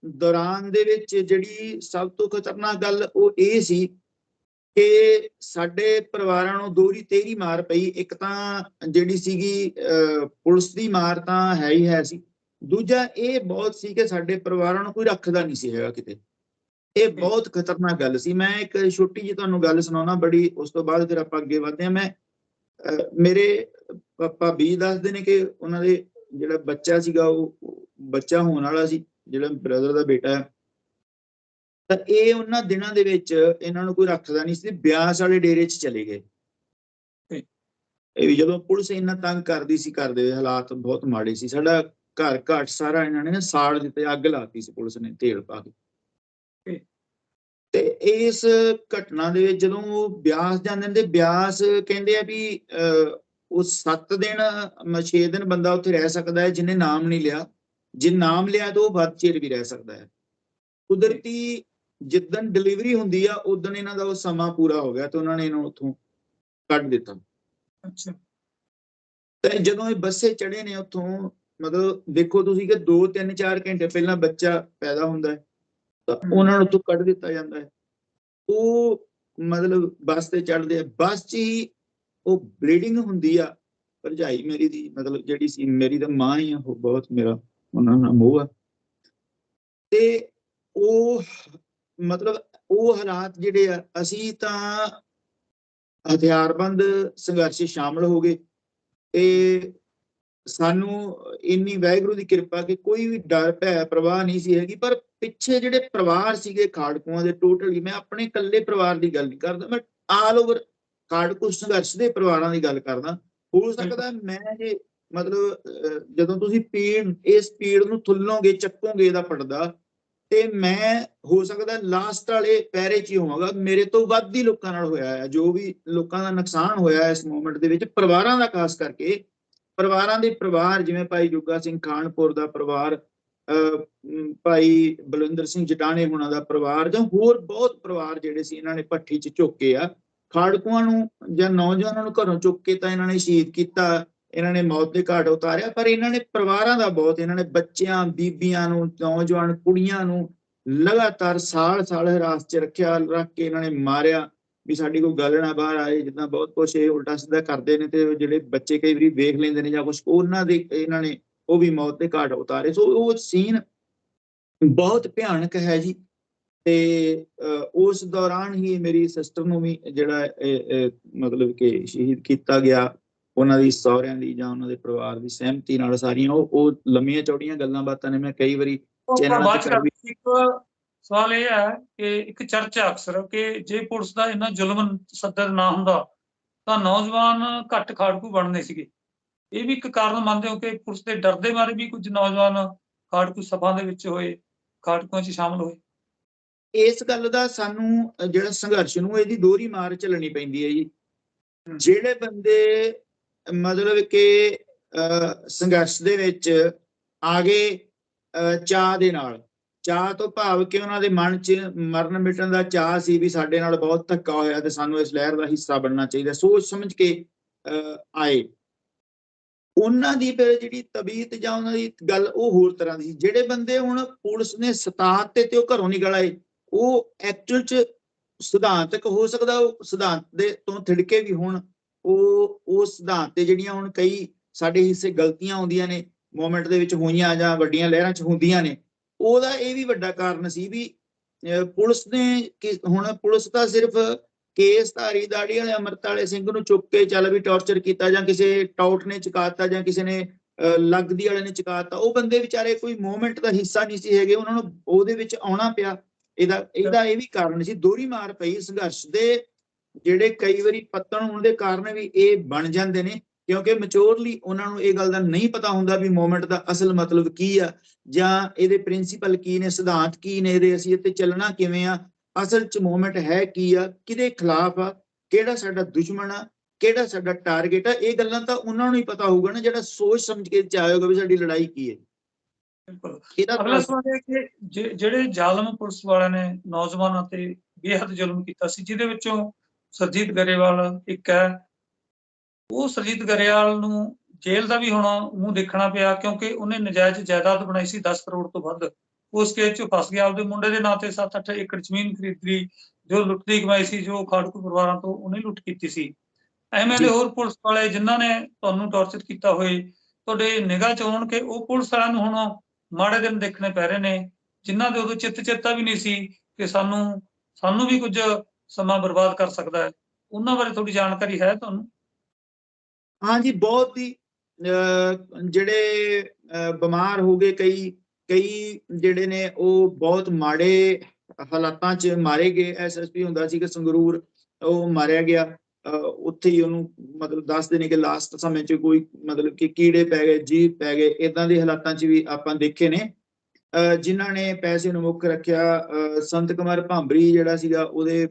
ਦੌਰਾਨ ਦੇ ਵਿੱਚ ਜਿਹੜੀ ਸਭ ਤੋਂ ਖਤਰਨਾਕ ਗੱਲ ਉਹ ਇਹ ਸੀ ਕਿ ਸਾਡੇ ਪਰਿਵਾਰਾਂ ਨੂੰ ਦੋਹਰੀ ਤੇਰੀ ਮਾਰ ਪਈ ਇੱਕ ਤਾਂ ਜਿਹੜੀ ਸੀਗੀ ਪੁਲਿਸ ਦੀ ਮਾਰ ਤਾਂ ਹੈ ਹੀ ਹੈ ਸੀ। ਦੂਜਾ ਇਹ ਬਹੁਤ ਸੀ ਕਿ ਸਾਡੇ ਪਰਿਵਾਰਾਂ ਨੂੰ ਕੋਈ ਰੱਖਦਾ ਨਹੀਂ ਸੀ ਹੈਗਾ ਕਿਤੇ। ਇਹ ਬਹੁਤ ਖਤਰਨਾਕ ਗੱਲ ਸੀ। ਮੈਂ ਇੱਕ ਛੋਟੀ ਜਿਹੀ ਤੁਹਾਨੂੰ ਗੱਲ ਸੁਣਾਉਣਾ ਬੜੀ ਉਸ ਤੋਂ ਬਾਅਦ ਫਿਰ ਆਪਾਂ ਅੱਗੇ ਵਧਦੇ ਹਾਂ। ਮੈਂ ਅਹ, ਮੇਰੇ ਪਾਪਾ ਵੀ ਦੱਸਦੇ ਨੇ ਕਿ ਉਹਨਾਂ ਦੇ ਜਿਹੜਾ ਬੱਚਾ ਸੀਗਾ ਉਹ ਬੱਚਾ ਹੋਣ ਵਾਲਾ ਸੀ ਜਿਹੜਾ ਬ੍ਰਦਰ ਦਾ ਬੇਟਾ ਹੈ ਤਾਂ ਇਹ ਉਹਨਾਂ ਦਿਨਾਂ ਦੇ ਵਿੱਚ ਇਹਨਾਂ ਨੂੰ ਕੋਈ ਰੱਖਦਾ ਨਹੀਂ ਸੀ ਬਿਆਸ ਵਾਲੇ ਡੇਰੇ 'ਚ ਚਲੇ ਗਏ। ਇਹ ਵੀ ਜਦੋਂ ਪੁਲਿਸ ਇੰਨਾ ਤੰਗ ਕਰਦੀ ਸੀ ਕਰਦੇ ਹੋਏ ਹਾਲਾਤ ਬਹੁਤ ਮਾੜੇ ਸੀ ਸਾਡਾ ਘਰ ਘਾਟ ਸਾਰਾ ਇਹਨਾਂ ਨੇ ਸਾੜ ਦਿੱਤੇ ਅੱਗ ਲਾਤੀ ਸੀ ਪੁਲਿਸ ਨੇ ਤੇਲ ਪਾ ਕੇ। ਤੇ ਇਸ ਘਟਨਾ ਦੇ ਵਿੱਚ ਜਦੋਂ ਉਹ ਬਿਆਸ ਜਾਂਦੇ ਨੇ ਤੇ ਬਿਆਸ ਕਹਿੰਦੇ ਆ ਵੀ ਉਹ 7 ਦਿਨ 6 ਦਿਨ ਬੰਦਾ ਉੱਥੇ ਰਹਿ ਸਕਦਾ ਹੈ ਜਿਹਨੇ ਨਾਮ ਨਹੀਂ ਲਿਆ। ਜੇ ਨਾਮ ਲਿਆ ਤਾਂ ਉਹ ਵੱਧ ਚਿਰ ਵੀ ਰਹਿ ਸਕਦਾ ਹੈ। ਕੁਦਰਤੀ ਜਿੱਦਣ ਡਿਲੀਵਰੀ ਹੁੰਦੀ ਆ ਉਦੋਂ ਇਹਨਾਂ ਦਾ ਉਹ ਸਮਾਂ ਪੂਰਾ ਹੋ ਗਿਆ ਤੇ ਉਹਨਾਂ ਨੇ ਇਹਨੂੰ ਉੱਥੋਂ ਕੱਢ ਦਿੱਤਾ। ਅੱਛਾ। ਤੇ ਜਦੋਂ ਇਹ ਬੱਸੇ ਚੜੇ ਨੇ ਉੱਥੋਂ ਮਤਲਬ ਦੇਖੋ ਤੁਸੀਂ ਕਿ 2 3 4 ਘੰਟੇ ਪਹਿਲਾਂ ਬੱਚਾ ਪੈਦਾ ਹੁੰਦਾ ਹੈ ਤਾਂ। ਉਹਨਾਂ ਨੂੰ ਉੱਥੋਂ ਕੱਢ ਦਿੱਤਾ ਜਾਂਦਾ ਹੈ। ਉਹ ਮਤਲਬ ਬੱਸ ਤੇ ਚੜਦੇ ਆ। ਬੱਸ 'ਚ ਹੀ ਉਹ ਬਲੀਡਿੰਗ ਹੁੰਦੀ ਆ, ਭਰਜਾਈ ਮੇਰੀ ਦੀ, ਮਤਲਬ ਜਿਹੜੀ ਸੀ, ਮੇਰੀ ਤਾਂ ਮਾਂ ਹੀ ਆ, ਉਹ ਬਹੁਤ ਮੇਰਾ ਉਹਨਾਂ ਨਾਲ ਮੋਹ ਆ। ਤੇ ਉਹ, ਮਤਲਬ ਉਹ ਹਾਲਾਤ ਜਿਹੜੇ ਆ, ਅਸੀਂ ਤਾਂ ਹਥਿਆਰਬੰਦ ਸੰਘਰਸ਼ 'ਚ ਸ਼ਾਮਲ ਹੋ ਗਏ ਤੇ ਸਾਨੂੰ ਇੰਨੀ ਵਾਹਿਗੁਰੂ ਦੀ ਕਿਰਪਾ ਕਿ ਕੋਈ ਵੀ ਡਰ, ਭੈ, ਪ੍ਰਵਾਹ ਨਹੀਂ ਸੀ ਹੈਗੀ, ਪਰ ਪਿੱਛੇ ਜਿਹੜੇ ਪਰਿਵਾਰ ਸੀਗੇ ਖਾੜਕੂਆਂ ਦੇ, ਟੋਟਲੀ ਮੈਂ ਆਪਣੇ ਇਕੱਲੇ ਪਰਿਵਾਰ ਦੀ ਗੱਲ ਨਹੀਂ ਕਰਦਾ, ਮੈਂ ਆਲ ਓਵਰ ਖਾੜਕੂ ਸੰਘਰਸ਼ ਦੇ ਪਰਿਵਾਰਾਂ ਦੀ ਗੱਲ ਕਰਦਾ ਹੋ ਸਕਦਾ ਮੈਂ ਜੇ ਮਤਲਬ ਜਦੋਂ ਤੁਸੀਂ ਪੀੜ ਇਸ ਪੀੜ ਨੂੰ ਥੁੱਲੋਗੇ ਚੱਕੋਗੇ ਇਹਦਾ ਪਰਦਾ ਤੇ ਮੈਂ ਹੋ ਸਕਦਾ ਲਾਸਟ ਵਾਲੇ ਪੈਰੇ 'ਚ ਹੀ ਹੋਵਾਂਗਾ ਮੇਰੇ ਤੋਂ ਵੱਧ ਹੀ ਲੋਕਾਂ ਨਾਲ ਹੋਇਆ ਹੈ ਜੋ ਵੀ ਲੋਕਾਂ ਦਾ ਨੁਕਸਾਨ ਹੋਇਆ ਹੈ ਇਸ ਮੂਮੈਂਟ ਦੇ ਵਿੱਚ ਪਰਿਵਾਰਾਂ ਦਾ ਖਾਸ ਕਰਕੇ ਪਰਿਵਾਰਾਂ ਦੇ ਪਰਿਵਾਰ ਜਿਵੇਂ ਭਾਈ ਜੁੱਗਾ ਸਿੰਘ ਖਾਨਪੁਰ ਦਾ ਪਰਿਵਾਰ ਭਾਈ ਬਲਵਿੰਦਰ ਸਿੰਘ ਜਟਾਣੇ ਹੁਣਾਂ ਦਾ ਪਰਿਵਾਰ ਜਾਂ ਹੋਰ ਬਹੁਤ ਪਰਿਵਾਰ ਜਿਹੜੇ ਸੀ ਇਹਨਾਂ ਨੇ ਭੱਠੀ 'ਚ ਝੋਕੇ ਆ ਖਾੜਕੂਆਂ ਨੂੰ ਜਾਂ ਨੌਜਵਾਨਾਂ ਨੂੰ ਘਰੋਂ ਚੁੱਕ ਕੇ ਤਾਂ ਇਹਨਾਂ ਨੇ ਸ਼ਹੀਦ ਕੀਤਾ, ਇਹਨਾਂ ਨੇ ਮੌਤ ਦੇ ਘਾਟ ਉਤਾਰਿਆ, ਪਰ ਇਹਨਾਂ ਨੇ ਪਰਿਵਾਰਾਂ ਦਾ ਬਹੁਤ, ਇਹਨਾਂ ਨੇ ਬੱਚਿਆਂ, ਬੀਬੀਆਂ ਨੂੰ, ਨੌਜਵਾਨ ਕੁੜੀਆਂ ਨੂੰ ਲਗਾਤਾਰ ਸਾਲ-ਸਾਲ ਹਿਰਾਸਤ 'ਚ ਰੱਖਿਆ, ਰੱਖ ਕੇ ਇਹਨਾਂ ਨੇ ਮਾਰਿਆ ਵੀ ਸਾਡੀ ਕੋਈ ਗੱਲ ਨਾ ਬਾਹਰ ਆਏ, ਜਿੱਦਾਂ ਬਹੁਤ ਕੁਛ ਇਹ ਉਲਟਾ ਸਿੱਧਾ ਕਰਦੇ ਨੇ ਤੇ ਜਿਹੜੇ ਬੱਚੇ ਕਈ ਵਾਰੀ ਵੇਖ ਲੈਂਦੇ ਨੇ ਜਾਂ ਕੁਛ, ਉਹਨਾਂ ਦੇ ਇਹਨਾਂ ਨੇ ਉਹ ਵੀ ਮੌਤ ਦੇ ਘਾਟ ਉਤਾਰੇ। ਸੋ ਉਹ ਸੀਨ ਬਹੁਤ ਭਿਆਨਕ ਹੈ ਜੀ। ਤੇ ਉਸ ਦੌਰਾਨ ਹੀ ਮੇਰੀ ਸਿਸਟਰ ਨੂੰ ਵੀ ਜਿਹੜਾ ਮਤਲਬ ਕਿ ਸ਼ਹੀਦ ਕੀਤਾ ਗਿਆ। ਉਹਨਾਂ ਦੀ ਸਹੁਰਿਆਂ ਦੀ ਜਾਂ ਉਹਨਾਂ ਦੇ ਪਰਿਵਾਰ ਦੀ ਸਹਿਮਤੀ ਨਾਲ ਸਾਰੀਆਂ ਉਹ ਉਹ ਲੰਮੀਆਂ ਚੌੜੀਆਂ ਗੱਲਾਂ ਬਾਤਾਂ ਨੇ। ਮੈਂ ਕਈ ਵਾਰੀ ਚੈਨਲਾਂ ਤੇ ਸਵਾਲ ਇਹ ਹੈ ਕਿ ਇੱਕ ਚਰਚਾ ਅਕਸਰ ਕਿ ਜੇ ਪੁਲਿਸ ਦਾ ਇੰਨਾ ਜ਼ੁਲਮ ਸੱਦਰ ਨਾ ਹੁੰਦਾ ਤਾਂ ਨੌਜਵਾਨ ਘੱਟ ਖਾੜਕੂ ਬਣਨੇ ਸੀਗੇ। ਇਹ ਵੀ ਇੱਕ ਕਾਰਨ ਮੰਨਦੇ ਹੋ ਕਿ ਪੁਲਿਸ ਦੇ ਡਰ ਦੇ ਮਾਰੇ ਵੀ ਕੁਝ ਨੌਜਵਾਨ ਖਾੜਕੂ ਸਭਾ ਦੇ ਵਿੱਚ ਹੋਏ ਖਾੜਕੂਆਂ 'ਚ ਸ਼ਾਮਲ ਹੋਏ? ਇਸ ਗੱਲ ਦਾ ਸਾਨੂੰ ਜਿਹੜਾ ਸੰਘਰਸ਼ ਨੂੰ ਇਹਦੀ ਦੋਹਰੀ ਮਾਰ ਚੱਲਣੀ ਪੈਂਦੀ ਹੈ ਜੀ। ਜਿਹੜੇ ਬੰਦੇ ਮਤਲਬ ਕਿ ਸੰਘਰਸ਼ ਦੇ ਵਿੱਚ ਆ ਗਏ ਚਾਹ ਦੇ ਨਾਲ ਚਾਹ ਤੋਂ ਭਾਵ ਕਿ ਉਹਨਾਂ ਦੇ ਮਨ 'ਚ ਮਰਨ ਮਿਟਣ ਦਾ ਚਾਹ ਸੀ ਵੀ ਸਾਡੇ ਨਾਲ ਬਹੁਤ ਧੱਕਾ ਹੋਇਆ ਤੇ ਸਾਨੂੰ ਇਸ ਲਹਿਰ ਦਾ ਹਿੱਸਾ ਬਣਨਾ ਚਾਹੀਦਾ ਸੋਚ ਸਮਝ ਕੇ ਆਏ। ਉਹਨਾਂ ਦੀ ਫਿਰ ਜਿਹੜੀ ਤਬੀਅਤ ਜਾਂ ਉਹਨਾਂ ਦੀ ਗੱਲ ਉਹ ਹੋਰ ਤਰ੍ਹਾਂ ਦੀ ਸੀ। ਜਿਹੜੇ ਬੰਦੇ ਹੁਣ ਪੁਲਿਸ ਨੇ ਸਤਾਤ ਤੇ ਤੇ ਉਹ ਘਰੋਂ ਨਿਕਲ ਆਏ ਉਹ ਐਕਚੁਅਲ ਚ ਸਿਧਾਂਤਕ ਹੋ ਸਕਦਾ, ਉਹ ਸਿਧਾਂਤ ਦੇ ਤੋਂ ਥਿੜਕੇ ਵੀ ਹੋਣ, ਉਹ ਉਹ ਸਿਧਾਂਤ ਤੇ ਜਿਹੜੀਆਂ ਹੁਣ ਕਈ ਸਾਡੇ ਹਿੱਸੇ ਗਲਤੀਆਂ ਆਉਂਦੀਆਂ ਨੇ ਮੂਮੈਂਟ ਦੇ ਵਿੱਚ ਹੋਈਆਂ ਜਾਂ ਵੱਡੀਆਂ ਲਹਿਰਾਂ ਚ ਹੁੰਦੀਆਂ ਨੇ, ਉਹਦਾ ਇਹ ਵੀ ਵੱਡਾ ਕਾਰਨ ਸੀ ਵੀ ਪੁਲਿਸ ਨੇ ਹੁਣ ਪੁਲਿਸ ਤਾਂ ਸਿਰਫ ਕੇਸ ਧਾਰੀ ਦਾੜੀ ਵਾਲੇ, ਅਮਰਤ ਵਾਲੇ ਸਿੰਘ ਨੂੰ ਚੁੱਕ ਕੇ ਚੱਲ ਵੀ ਟੌਰਚਰ ਕੀਤਾ ਜਾਂ ਕਿਸੇ ਟਾਊਟ ਨੇ ਚੁਕਾਤਾ ਜਾਂ ਕਿਸੇ ਨੇ ਲੱਗਦੀ ਵਾਲੇ ਨੇ ਚੁਕਾਤਾ, ਉਹ ਬੰਦੇ ਵਿਚਾਰੇ ਕੋਈ ਮੂਵਮੈਂਟ ਦਾ ਹਿੱਸਾ ਨਹੀਂ ਸੀ ਹੈਗੇ, ਉਹਨਾਂ ਨੂੰ ਉਹਦੇ ਵਿੱਚ ਆਉਣਾ ਪਿਆ ਇਹਦਾ ਇਹਦਾ ਇਹ ਵੀ ਕਾਰਨ ਸੀ ਦੋਹਰੀ ਮਾਰ ਪਈ ਸੰਘਰਸ਼ ਦੇ ਜਿਹੜੇ ਕਈ ਵਾਰੀ ਪਤਨ ਹੋਣ ਦੇ ਕਾਰਨ ਵੀ ਇਹ ਬਣ ਜਾਂਦੇ ਨੇ ਕਿਉਂਕਿ ਮੈਚੁਰਲੀ ਉਹਨਾਂ ਨੂੰ ਇਹ ਗੱਲ ਦਾ ਨਹੀਂ ਪਤਾ ਹੁੰਦਾ ਵੀ ਮੂਵਮੈਂਟ ਦਾ ਅਸਲ ਮਤਲਬ ਕੀ ਆ ਜਾਂ ਇਹਦੇ ਪ੍ਰਿੰਸੀਪਲ ਕੀ ਨੇ ਸਿਧਾਂਤ ਕੀ ਨੇ ਇਹਦੇ ਅਸੀਂ ਇੱਥੇ ਚੱਲਣਾ ਕਿਵੇਂ ਆ ਅਸਲ ਚ ਮੂਵਮੈਂਟ ਹੈ ਕੀ ਆ ਕਿਹਦੇ ਖਿਲਾਫ ਆ ਕਿਹੜਾ ਸਾਡਾ ਦੁਸ਼ਮਣ ਆ ਕਿਹੜਾ ਸਾਡਾ ਟਾਰਗੇਟ ਆ ਇਹ ਗੱਲਾਂ ਤਾਂ ਉਹਨਾਂ ਨੂੰ ਹੀ ਪਤਾ ਹੋਊਗਾ ਨਾ ਜਿਹੜਾ ਸੋਚ ਸਮਝ ਕੇ ਚਾਹੇਗਾ ਵੀ ਸਾਡੀ ਲੜਾਈ ਕੀ ਹੈ। ਬਿਲਕੁਲ। ਅਗਲਾ ਸਵਾਲ ਇਹ ਕਿ ਜੇ- ਜਿਹੜੇ ਜ਼ਾਲਮ ਪੁਲਿਸ ਵਾਲਿਆਂ ਨੇ ਨੌਜਵਾਨਾਂ ਤੇ ਬੇਹੱਦ ਜ਼ੁਲਮ ਕੀਤਾ ਸੀ ਜਿਹਦੇ ਵਿੱਚੋਂ ਸਰਜੀਤ ਗਰੇਵਾਲ ਇੱਕ ਹੈ ਉਹ ਸਰਜੀਤ ਗਰੇਵਾਲ ਨੂੰ ਜੇਲ੍ਹ ਦਾ ਵੀ ਹੁਣ ਮੂੰਹ ਦੇਖਣਾ ਪਿਆ ਕਿਉਂਕਿ ਉਹਨੇ ਨਜਾਇਜ਼ ਜਾਇਦਾਦ ਬਣਾਈ ਸੀ 10 ਕਰੋੜ ਤੋਂ ਵੱਧ। ਉਸ ਕੇਸ 'ਚ ਫਸ ਗਿਆ ਆਪਦੇ ਮੁੰਡੇ ਦੇ ਨਾਂ ਤੇ 7-8 ਏਕੜ ਜ਼ਮੀਨ ਖਰੀਦੀ ਜੋ ਲੁੱਟ ਦੀ ਕਮਾਈ ਸੀ ਜੋ ਖਾੜਕੂ ਪਰਿਵਾਰਾਂ ਤੋਂ ਉਹਨੇ ਲੁੱਟ ਕੀਤੀ ਸੀ। ਐਵੇਂ ਦੇ ਜੀ। ਹੋਰ ਪੁਲਿਸ ਵਾਲੇ ਜਿਨ੍ਹਾਂ ਨੇ ਤੁਹਾਨੂੰ ਟੌਰਚਰ ਕੀਤਾ ਹੋਏ ਤੁਹਾਡੇ ਨਿਗਾਹ 'ਚ ਹੋਣ ਕਿ ਉਹ ਪੁਲਿਸ ਵਾਲਿਆਂ ਨੂੰ ਹੁਣ ਮਾੜੇ ਦਿਨ ਦੇਖਣੇ ਪੈ ਰਹੇ ਨੇ ਜਿਨ੍ਹਾਂ ਦੇ ਉਦੋਂ ਚਿੱਤ ਚੇਤਾ ਵੀ ਨਹੀਂ ਸੀ ਕਿ ਸਾਨੂੰ ਸਾਨੂੰ ਵੀ ਕੁਝ ਸਮਾਂ ਬਰਬਾਦ ਕਰ ਸਕਦਾ ਹੈ। ਉਹਨਾਂ ਬਾਰੇ ਥੋੜੀ ਜਾਣਕਾਰੀ ਹੈ ਤੁਹਾਨੂੰ? ਹਾਂਜੀ ਬਹੁਤ ਹੀ ਅਹ, ਜਿਹੜੇ ਬਿਮਾਰ ਹੋ ਗਏ ਕਈ ਕਈ ਜਿਹੜੇ ਨੇ ਉਹ ਬਹੁਤ ਮਾੜੇ ਹਾਲਾਤਾਂ 'ਚ ਮਾਰੇ ਗਏ। ਐਸਐਸਪੀ ਹੁੰਦਾ ਸੀ ਕਿ ਸੰਗਰੂਰ ਉਹ ਮਾਰਿਆ ਗਿਆ। ਉੱਥੇ ਹੀ ਉਹਨੂੰ ਮਤਲਬ ਦੱਸਦੇ ਨੇ ਕਿ ਲਾਸਟ ਸਮੇਂ 'ਚ ਕੋਈ ਮਤਲਬ ਕਿ ਕੀੜੇ ਪੈ ਗਏ ਜੀਵ ਪੈ ਗਏ ਇਦਾਂ ਦੇ ਹਾਲਾਤਾਂ 'ਚ ਵੀ ਆਪਾਂ ਦੇਖੇ ਨੇ। ਜਿਨ੍ਹਾਂ ਨੇ ਪੈਸੇ ਨੂੰ ਮੁੱਖ ਰੱਖਿਆ ਸੰਤ ਕੁਮਾਰ ਭਾਂਬਰੀ ਜਿਹੜਾ ਸੀਗਾ ਉਹਦੇ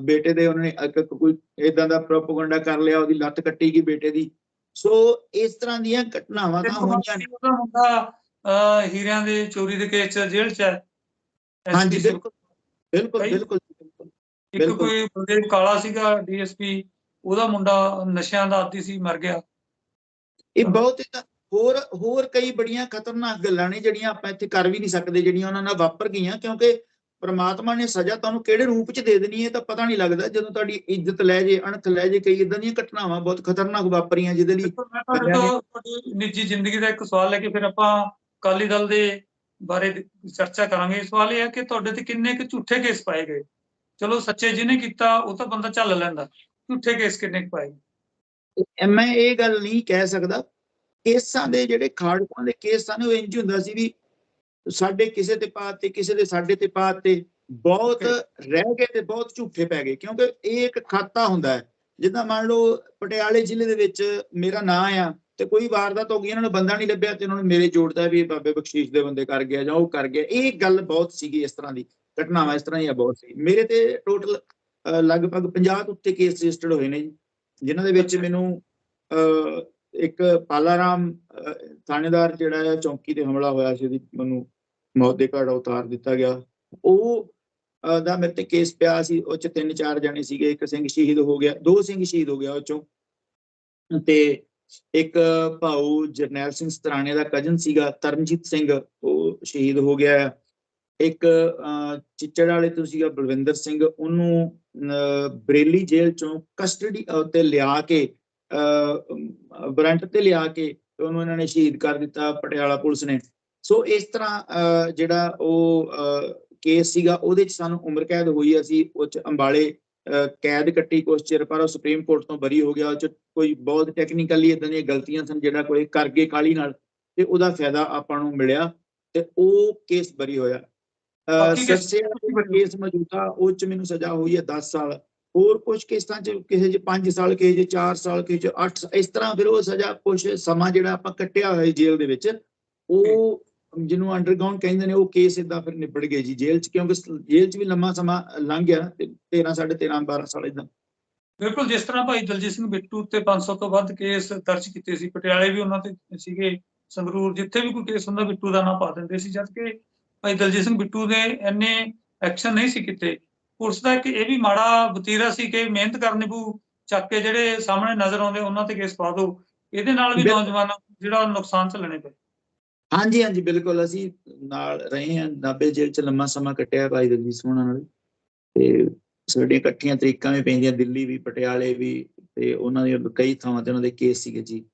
ਬੇਟੇ ਦੇ ਉਹਨਾਂ ਨੇ ਕੋਈ ਇਦਾਂ ਦਾ ਪ੍ਰੋਪਗੈਂਡਾ ਕਰ ਲਿਆ ਉਹਦੀ ਲੱਤ ਕੱਟੀ ਗਈ ਬੇਟੇ ਦੀ। ਸੋ ਇਸ ਤਰ੍ਹਾਂ ਦੀਆਂ ਘਟਨਾਵਾਂ ਤਾਂ ਹੋਈਆਂ ਨੇ। ਉਹਦਾ ਅਹ, ਹੀਰਿਆਂ ਦੇ ਚੋਰੀ ਦੇ ਕੇਸ 'ਚ ਜੇਲ੍ਹ 'ਚ ਹਾਂਜੀ ਬਿਲਕੁਲ। ਬਿਲਕੁਲ ਬਿਲਕੁਲ। ਇੱਕ। ਕੋਈ ਬਲਦੇਵ ਕਾਲਾ ਸੀਗਾ ਡੀਐਸਪੀ ਉਹਦਾ ਮੁੰਡਾ ਨਸ਼ਿਆਂ ਦਾ ਆਦੀ ਸੀ ਮਰ ਗਿਆ। ਇਹ ਬਹੁਤ ਹੋਰ ਹੋਰ ਕਈ ਬੜੀਆਂ ਖਤਰਨਾਕ ਗੱਲਾਂ ਨੇ ਜਿਹੜੀਆਂ ਆਪਾਂ ਇੱਥੇ ਕਰ ਵੀ ਨਹੀਂ ਸਕਦੇ ਜਿਹੜੀਆਂ ਉਹਨਾਂ ਨਾਲ ਵਾਪਰ ਗਈਆਂ ਕਿਉਂਕਿ ਪ੍ਰਮਾਤਮਾ ਨੇ ਸਜ਼ਾ ਤੁਹਾਨੂੰ ਕਿਹੜੇ ਰੂਪ 'ਚ ਦੇ ਦੇਣੀ ਹੈ ਤਾਂ ਪਤਾ ਨਹੀਂ ਲੱਗਦਾ ਜਦੋਂ ਤੁਹਾਡੀ ਇੱਜ਼ਤ ਲੈ ਜੇ ਅਣਖ ਲੈ ਜੇ ਕਈ ਇਦਾਂ ਦੀਆਂ ਘਟਨਾਵਾਂ ਬਹੁਤ ਖਤਰਨਾਕ ਵਾਪਰੀਆਂ ਜਿਹਦੇ ਲਈ ਤੁਹਾਡੇ ਨਿੱਜੀ ਜ਼ਿੰਦਗੀ ਦਾ ਇੱਕ ਸਵਾਲ ਲੈ ਕੇ ਫਿਰ ਆਪਾਂ ਅਕਾਲੀ ਦਲ ਦੇ ਬਾਰੇ ਚਰਚਾ ਕਰਾਂਗੇ। ਸਵਾਲ ਇਹ ਹੈ ਕਿ ਤੁਹਾਡੇ ਤੇ ਕਿੰਨੇ ਕੁ ਝੂਠੇ ਕੇਸ ਪਾਏ ਗਏ? ਚਲੋ ਸੱਚੇ ਜਿਹਨੇ ਕੀਤਾ ਉਹ ਤਾਂ ਬੰਦਾ ਚੱਲ ਲੈਂਦਾ। ਝੂਠੇ ਕੇਸ ਕਿੰਨੇ ਪਾਏ। ਮੈਂ ਇਹ ਗੱਲ ਨਹੀਂ ਕਹਿ ਸਕਦਾ। ਕੇਸਾਂ ਦੇ ਜਿਹੜੇ ਖਾੜਕੂਆਂ ਦੇ ਕੇਸ ਸਨ ਉਹ ਇੰਜ ਹੁੰਦਾ ਸੀ ਵੀ ਸਾਡੇ ਕਿਸੇ ਤੇ ਪਾਤ ਤੇ ਕਿਸੇ ਦੇ ਸਾਡੇ ਤੇ ਪਾਤ ਤੇ ਬਹੁਤ ਰਹਿ ਗਏ ਤੇ ਬਹੁਤ ਝੂਠੇ ਪੈ ਗਏ। ਕਿਉਂਕਿ ਇਹ ਇੱਕ ਖਾਤਾ ਹੁੰਦਾ ਹੈ। ਜਿੱਦਾਂ ਮੰਨ ਲਓ ਪਟਿਆਲੇ ਜ਼ਿਲ੍ਹੇ ਦੇ ਵਿੱਚ ਮੇਰਾ ਨਾਂ ਆ ਤੇ ਕੋਈ ਵਾਰਦਾਤ ਹੋ ਗਈ ਇਹਨਾਂ ਨੂੰ ਬੰਦਾ ਨਹੀਂ ਲੱਭਿਆ ਤੇ ਉਹਨਾਂ ਨੂੰ ਮੇਰੇ ਜੋੜਦਾ ਵੀ ਇਹ ਬਾਬੇ ਬਖਸ਼ੀਸ਼ ਦੇ ਬੰਦੇ ਕਰ ਗਿਆ ਜਾਂ ਉਹ ਕਰ ਗਿਆ। ਇਹ ਗੱਲ ਬਹੁਤ ਸੀਗੀ ਇਸ ਤਰ੍ਹਾਂ ਦੀ। ਘਟਨਾਵਾਂ ਇਸ ਤਰ੍ਹਾਂ ਦੀਆਂ ਬਹੁਤ ਸੀ ਮੇਰੇ ਤੇ ਟੋਟਲ ਲਗਭਗ 50 ਤੋਂ ਉੱਤੇ ਕੇਸ ਰਜਿਸਟਰਡ ਹੋਏ ਨੇ ਜੀ ਜਿਨ੍ਹਾਂ ਦੇ ਵਿੱਚ। ਮੈਨੂੰ ਇੱਕ ਪਾਲਾਰਾਮ ਥਾਣੇਦਾਰ ਜਿਹੜਾ ਹੈ ਚੌਂਕੀ ਤੇ ਹਮਲਾ ਹੋਇਆ ਸੀ ਉਹਦੀ ਮੈਨੂੰ ਮੌਤ ਦੇ ਘਾਟ ਉਤਾਰ ਦਿੱਤਾ ਗਿਆ ਉਹ ਦਾ ਮੇਰੇ ਤੇ ਕੇਸ ਪਿਆ ਸੀ ਉਹ ਚ ਤਿੰਨ ਚਾਰ ਜਣੇ ਸੀਗੇ ਇੱਕ ਸਿੰਘ ਸ਼ਹੀਦ ਹੋ ਗਿਆ ਦੋ ਸਿੰਘ ਸ਼ਹੀਦ ਹੋ ਗਿਆ ਉਹ ਚੋਂ ਤੇ ਇੱਕ ਭਾਊ ਜਰਨੈਲ ਸਿੰਘ ਸਤਰਾਣੇ ਦਾ ਕਜ਼ਨ ਸੀਗਾ ਤਰਨਜੀਤ ਸਿੰਘ ਉਹ ਸ਼ਹੀਦ ਹੋ ਗਿਆ ਹੈ। ਇੱਕ ਅਹ, ਚਿੱਚੜ ਵਾਲੇ ਤੋਂ ਸੀਗਾ ਬਲਵਿੰਦਰ ਸਿੰਘ ਉਹਨੂੰ ਅਹ, ਬਰੇਲੀ ਜੇਲ੍ਹ ਚੋਂ ਕਸਟਡੀ ਤੇ ਲਿਆ ਕੇ ਵਾਰੰਟ ਤੇ ਲਿਆ ਕੇ ਉਹਨੂੰ ਇਹਨਾਂ ਨੇ ਸ਼ਹੀਦ ਕਰ ਦਿੱਤਾ ਪਟਿਆਲਾ ਪੁਲਿਸ ਨੇ। ਸੋ ਇਸ ਤਰ੍ਹਾਂ ਅਹ, ਜਿਹੜਾ ਉਹ ਕੇਸ ਸੀਗਾ ਉਹਦੇ ਚ ਸਾਨੂੰ ਉਮਰ ਕੈਦ ਹੋਈ ਅਸੀਂ ਉਹ ਚ ਅੰਬਾਲੇ ਅਹ, ਕੈਦ ਕੱਟੀ ਕੁਛ ਚਿਰ ਪਰ ਉਹ ਸੁਪਰੀਮ ਕੋਰਟ ਤੋਂ ਬਰੀ ਹੋ ਗਿਆ ਉਹ ਚ ਕੋਈ ਬਹੁਤ ਟੈਕਨੀਕਲੀ ਇਦਾਂ ਦੀਆਂ ਗਲਤੀਆਂ ਸਨ ਜਿਹੜਾ ਕੋਈ ਕਰ ਗਏ ਕਾਲੀ ਨਾਲ ਤੇ ਉਹਦਾ ਫਾਇਦਾ ਆਪਾਂ ਨੂੰ ਮਿਲਿਆ ਤੇ ਉਹ ਕੇਸ ਬਰੀ ਹੋਇਆ। ਬਾਕੀ ਕੇਸ- ਮੌਜੂਦਾ ਉਹ ਚ ਮੈਨੂੰ ਸਜ਼ਾ ਹੋਈ ਹੈ 10 ਸਾਲ। ਹੋਰ ਕੁਝ ਕੇਸਾਂ ਚ ਕਿਸੇ ਚ 5 ਸਾਲ ਕਿਸੇ ਚ 4 ਸਾਲ ਕਿਸੇ ਚ 8 ਇਸ ਤਰ੍ਹਾਂ ਫਿਰ ਉਹ ਸਜ਼ਾ ਕੁਝ ਸਮਾਂ ਜਿਹੜਾ ਆਪਾਂ ਕੱਟਿਆ ਹੋਇਆ ਜੇਲ੍ਹ ਦੇ ਵਿੱਚ ਉਹ ਜਿਹਨੂੰ ਅੰਡਰਗਰਾਉਂਡ ਕਹਿੰਦੇ ਨੇ ਉਹ ਕੇਸ ਇਦਾਂ ਫਿਰ ਨਿਬੜ ਗਏ ਜੀ ਜੇਲ੍ਹ ਚ ਕਿਉਂਕਿ ਜੇਲ੍ਹ ਚ ਵੀ ਲੰਮਾ ਸਮਾਂ ਲੰਘ ਗਿਆ ਨਾ, ਤੇ 13 13.5 12 ਸਾਲ ਇਦਾਂ ਬਿਲਕੁਲ ਜਿਸ ਤਰ੍ਹਾਂ ਭਾਈ ਦਲਜੀਤ ਸਿੰਘ ਬਿੱਟੂ ਤੇ 500 ਤੋਂ ਵੱਧ ਕੇਸ ਦਰਜ ਕੀਤੇ ਸੀ ਪਟਿਆਲੇ ਵੀ ਉਹਨਾਂ ਤੇ ਸੀਗੇ ਸੰਗਰੂਰ ਜਿੱਥੇ ਵੀ ਕੋਈ ਕੇਸ ਹੁੰਦਾ ਬਿੱਟੂ ਦਾ ਨਾਂ ਪਾ ਦਿੰਦੇ ਸੀ ਜਦ ਕਿ ਭਾਈ ਦਲਜੀਤ ਸਿੰਘ ਬਿੱਟੂ ਨੇ ਇੰਨੇ ਐਕਸ਼ਨ ਨਹੀਂ ਸੀ ਕੀਤੇ। ਪੁਲਿਸ ਦਾ ਇੱਕ ਇਹ ਵੀ ਮਾੜਾ ਵਤੀਰਾ ਸੀ ਕਿ ਮਿਹਨਤ ਕਰਨੀ ਪਊ ਚੱਕ ਕੇ ਜਿਹੜੇ ਸਾਹਮਣੇ ਨਜ਼ਰ ਆਉਂਦੇ ਉਹਨਾਂ ਤੇ ਕੇਸ ਪਾ ਦਿਓ ਇਹਦੇ ਨਾਲ ਵੀ। ਨੌਜਵਾਨਾਂ ਨੂੰ ਜਿਹੜਾ ਨੁਕਸਾਨ ਝੱਲਣੇ ਪਏ। ਹਾਂਜੀ ਹਾਂਜੀ ਬਿਲਕੁਲ ਅਸੀਂ ਨਾਲ ਰਹੇ ਹਾਂ। ਨਾਬੇ ਜੇਲ੍ਹ ਚ ਲੰਮਾ ਸਮਾਂ ਕੱਟਿਆ ਭਾਈ ਦਲਜੀਤ ਸਿੰਘ ਨਾਲ। ਤੇ ਸਾਡੀਆਂ ਇਕੱਠੀਆਂ ਤਰੀਕਾਂ ਵੀ ਪੈਂਦੀਆਂ ਦਿੱਲੀ ਵੀ ਪਟਿਆਲੇ ਵੀ ਤੇ ਉਹਨਾਂ ਦੇ ਕਈ ਥਾਵਾਂ ਤੇ ਉਹਨਾਂ ਦੇ ਕੇਸ ਸੀਗੇ ਜੀ।